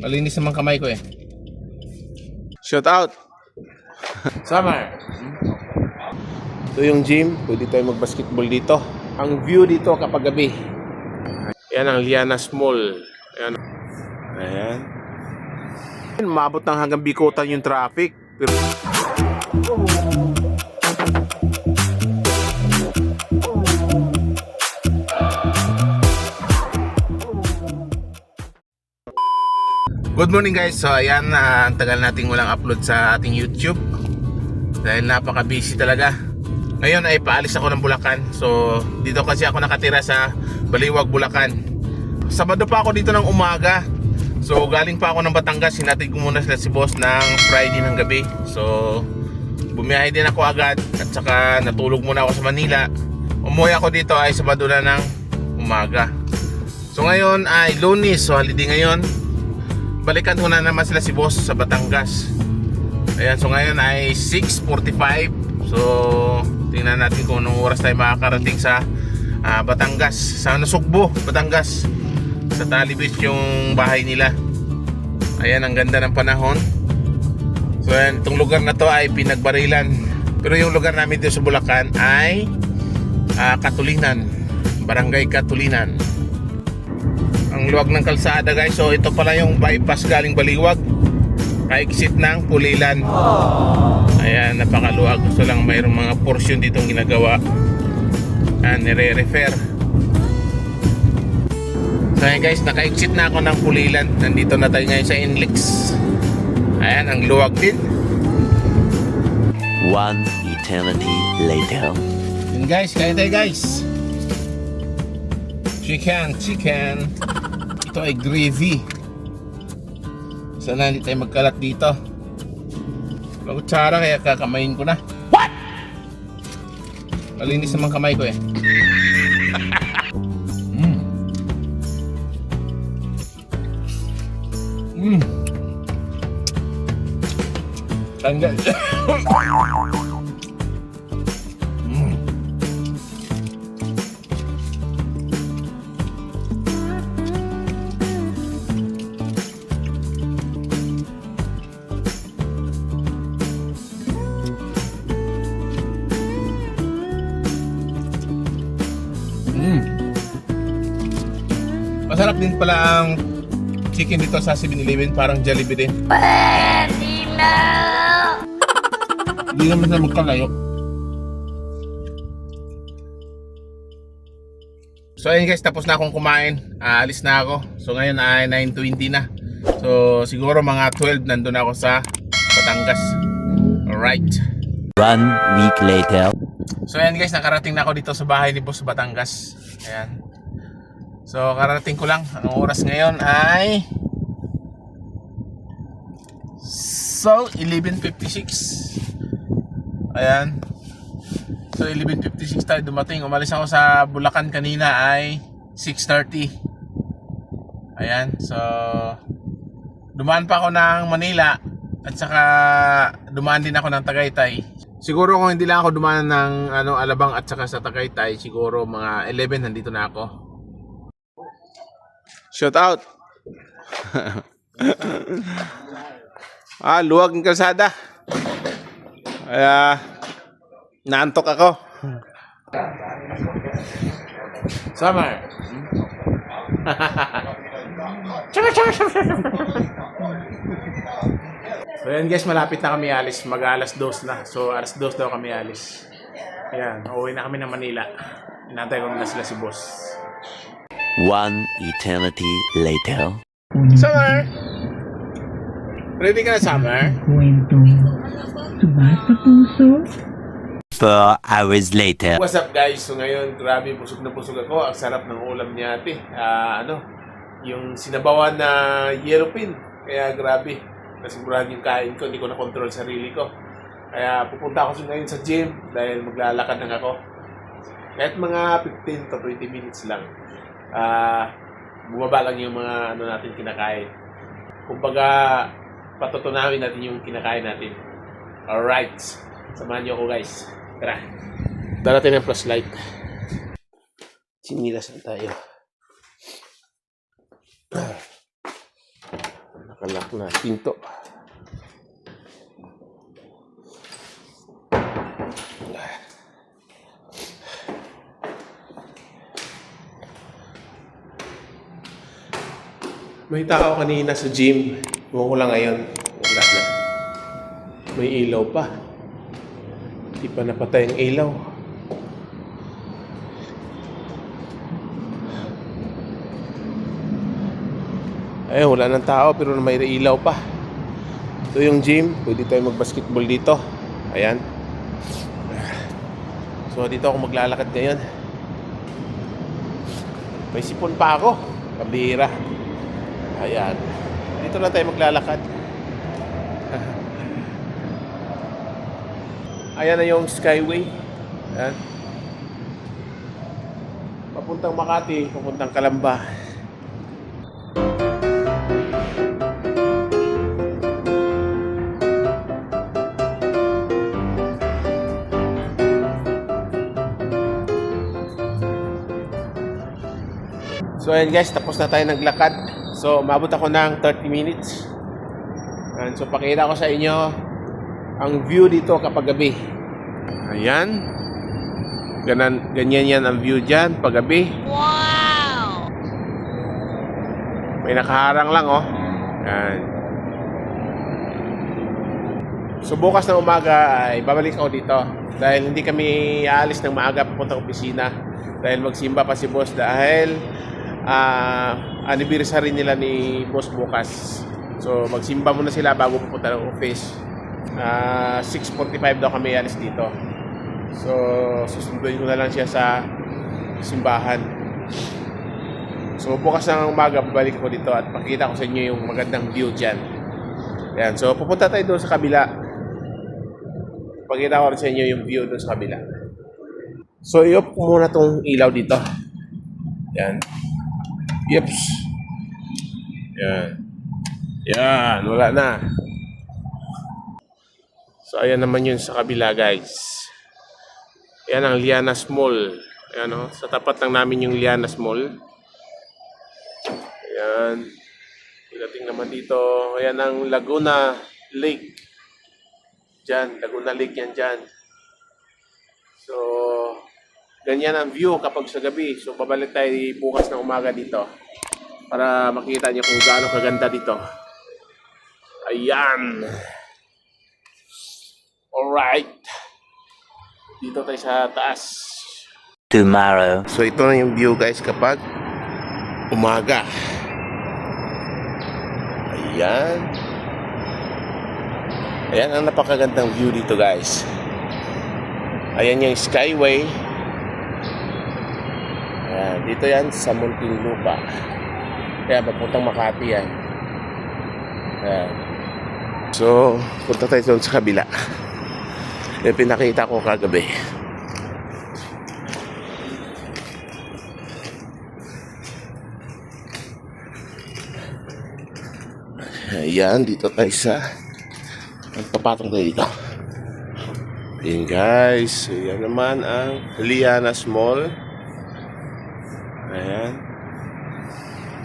Malinis naman kamay ko eh. Shout out! Summer! Ito yung gym. Pwede tayo mag-basketball dito. Ang view dito kapag gabi. Yan ang Lianas Mall. Ayan. Ayan. Mabot ng hanggang bikutan yung traffic. Pero... Good morning guys. So ayan, ah, ang tagal nating walang upload sa ating YouTube. Dahil napaka-busy talaga. Ngayon ay paalis ako ng Bulacan. So dito kasi ako nakatira sa Baliwag, Bulacan. Sabado pa ako dito ng umaga. So galing pa ako ng Batangas. Hinatid ko muna sila si boss ng Friday ng gabi. So bumiyahe din ako agad. At saka natulog muna ako sa Manila. Umuwi ako dito ay Sabado na ng umaga. So ngayon ay lunes. So holiday ngayon balikan ko na naman sila si boss sa Batangas. Ayan so ngayon ay 6.45 so tingnan natin kung anong oras tayo makakarating sa ah, Batangas. Sa Nasugbo, Batangas. Sa Tali Beach yung bahay nila. Ayan ang ganda ng panahon. So ayan, itong lugar na to ay pinagbarilan. Pero yung lugar namin dito sa Bulacan ay ah, Katulinan. Barangay Katulinan ang luwag ng kalsada guys. So ito pala yung bypass galing Baliwag. Ka-exit ng Pulilan. Ayan napakaluwag. Gusto lang mayroong mga portion ditong ginagawa. Ayan nire-refer. So ayan guys. Naka-exit na ako ng Pulilan. Nandito na tayo ngayon sa Inlex ayan ang luwag din. One eternity later. yun guys. Kain tayo guys. Chicken chicken ito ay gravy sana hindi tayo magkalat dito magutsara kaya kakamayin ko na what malinis naman kamay ko eh mm. Mm. Tanggal. Masarap din pala ang chicken dito sa 7-Eleven, parang Jollibee din. Hindi naman sila magkalayo. So ayun guys, tapos na akong kumain. Aalis na ako. So ngayon ay 9.20 na. So siguro mga 12 nandun ako sa Batangas. Alright. One week later. So ayan guys, nakarating na ako dito sa bahay ni Boss Batangas. Ayan. So kararating ko lang. Anong oras ngayon ay... So, 11.56. Ayan. So, 11.56 tayo dumating. Umalis ako sa Bulacan kanina ay 6.30. Ayan. So, dumaan pa ako ng Manila at saka dumaan din ako ng Tagaytay. Siguro kung hindi lang ako dumaan ng ano, Alabang at saka sa Tagaytay, siguro mga 11 nandito na ako. Shout out! ah, luwag ng kalsada. Kaya, naantok ako. Summer. so yan guys, malapit na kami alis. Mag alas dos na. So alas dos daw kami alis. Ayan, uuwi na kami ng Manila. Inantay ko na sila si boss. One eternity later. Summer! Ready ka na, Summer? kwento. Tumas sa puso. Four hours later. What's up guys? So ngayon, grabe, busog na busog ako. Ang sarap ng ulam niya ate. Ah, ano, yung sinabawan na yellow pin. Kaya grabe. Nasigurado yung kain ko, hindi ko na-control sarili ko. Kaya pupunta ako ngayon sa gym dahil maglalakad lang ako. Kahit mga 15 to 20 minutes lang. Ah, bumaba lang yung mga ano natin kinakain. Kumbaga, patutunawin natin yung kinakain natin. Alright. Samahan niyo ako guys. Tara. Darating ng flashlight. Sinilas na tayo. Nakalak na pinto. May tao kanina sa gym. Huwag ko lang ngayon. Wala na. May ilaw pa. Hindi pa napatay ang ilaw. Ay, wala nang tao pero may ilaw pa. Ito yung gym. Pwede tayo mag-basketball dito. Ayan. So, dito ako maglalakad ngayon. May sipon pa ako. Kabira. Ayan. Dito na tayo maglalakad. Ayan na yung Skyway. Ayan. Papuntang Makati, papuntang Kalamba. So ayan guys, tapos na tayo naglakad. So umabot ako ng 30 minutes. Ayan, so pakita ko sa inyo ang view dito kapag gabi. Ayan. Ganan, ganyan yan ang view dyan pag gabi. Wow! May nakaharang lang oh. Ayan. So bukas na umaga ay babalik ako dito dahil hindi kami aalis ng maaga papuntang opisina dahil magsimba pa si boss dahil ah anniversary nila ni boss bukas. So magsimba muna sila bago pupunta ng office. Ah 6.45 daw kami alis dito. So susunduin ko na lang siya sa simbahan. So bukas ng umaga babalik ako dito at pakita ko sa inyo yung magandang view dyan. Ayan, so pupunta tayo doon sa kabila. Pakita ko rin sa inyo yung view doon sa kabila. So i-off ko muna tong ilaw dito. Yan. Yeps. Yan. Yan, wala na. So ayan naman yun sa kabila guys. Yan ang Lianas Mall. Ayan o, sa tapat lang namin yung Lianas Mall. Ayan. Pagdating naman dito, ayan ang Laguna Lake. Diyan, Laguna Lake yan dyan. So, ganyan ang view kapag sa gabi. So, babalik tayo bukas ng umaga dito para makita niyo kung gaano kaganda dito. Ayan. Alright. Dito tayo sa taas. Tomorrow. So ito na yung view guys kapag umaga. Ayan. Ayan ang napakagandang view dito guys. Ayan yung skyway. Dito yan sa Muntinlupa. Kaya papuntang Makati yan. Ayan. So, punta tayo doon sa kabila. Yung pinakita ko kagabi. Ayan, dito tayo sa Magpapatong tayo dito Ayan guys Ayan naman ang Lianas Mall Ayan.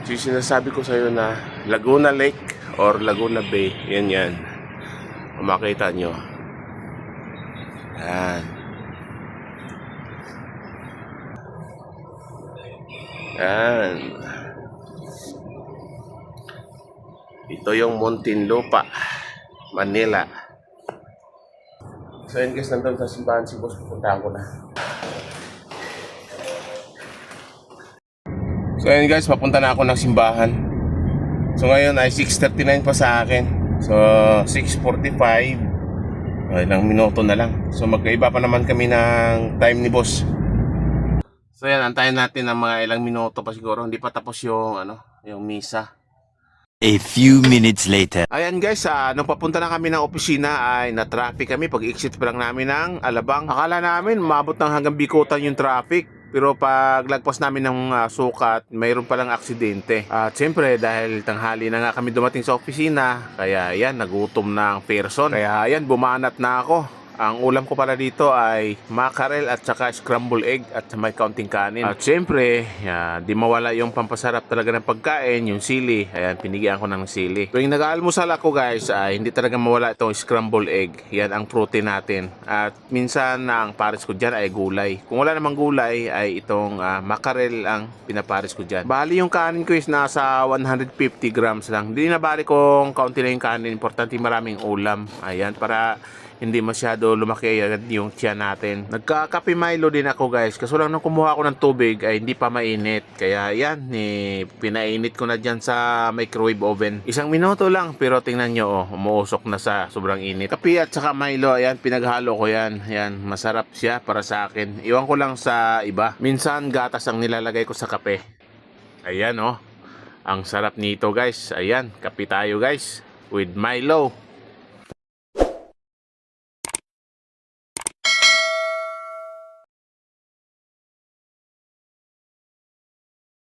So yung sinasabi ko sa'yo na Laguna Lake or Laguna Bay Yan yan. Kung makita nyo. Ayan. Ayan. Ito yung Muntinlupa, Manila. So yun guys, nandun sa simbahan si boss, pupuntahan ko na. So yun guys, papunta na ako ng simbahan. So ngayon ay 6.39 pa sa akin. So 6.45. Ay, ilang minuto na lang. So magkaiba pa naman kami ng time ni boss. So yan, antayin natin ng mga ilang minuto pa siguro. Hindi pa tapos yung, ano, yung misa. A few minutes later. Ayan guys, ah, nung papunta na kami ng opisina ay na-traffic kami pag exit pa lang namin ng Alabang. Akala namin mabot ng hanggang Bikutan yung traffic. Pero pag lagpas namin ng ah, sukat, mayroon palang aksidente. At siyempre dahil tanghali na nga kami dumating sa opisina, kaya yan, nagutom na ang person. Kaya yan, bumanat na ako. Ang ulam ko pala dito ay mackerel at saka scramble egg at may kaunting kanin. At syempre, yeah, di mawala yung pampasarap talaga ng pagkain, yung sili. Ayan, pinigyan ko ng sili. Tuwing nag-aalmusal ako guys, ay hindi talaga mawala itong scramble egg. Yan ang protein natin. At minsan na ang pares ko dyan ay gulay. Kung wala namang gulay, ay itong ah, mackerel ang pinapares ko dyan. Bali yung kanin ko is nasa 150 grams lang. Hindi na bali kung kaunti lang yung kanin. Importante maraming ulam. Ayan, para hindi masyado lumaki agad yung tiyan natin. Nagkakape Milo din ako guys. Kaso lang nung kumuha ako ng tubig ay hindi pa mainit. Kaya yan, eh, pinainit ko na dyan sa microwave oven. Isang minuto lang pero tingnan nyo oh, umuusok na sa sobrang init. Kape at saka Milo, ayan, pinaghalo ko yan. Yan, masarap siya para sa akin. Iwan ko lang sa iba. Minsan gatas ang nilalagay ko sa kape. Ayan oh. Ang sarap nito guys. Ayan, kape tayo guys. With Milo.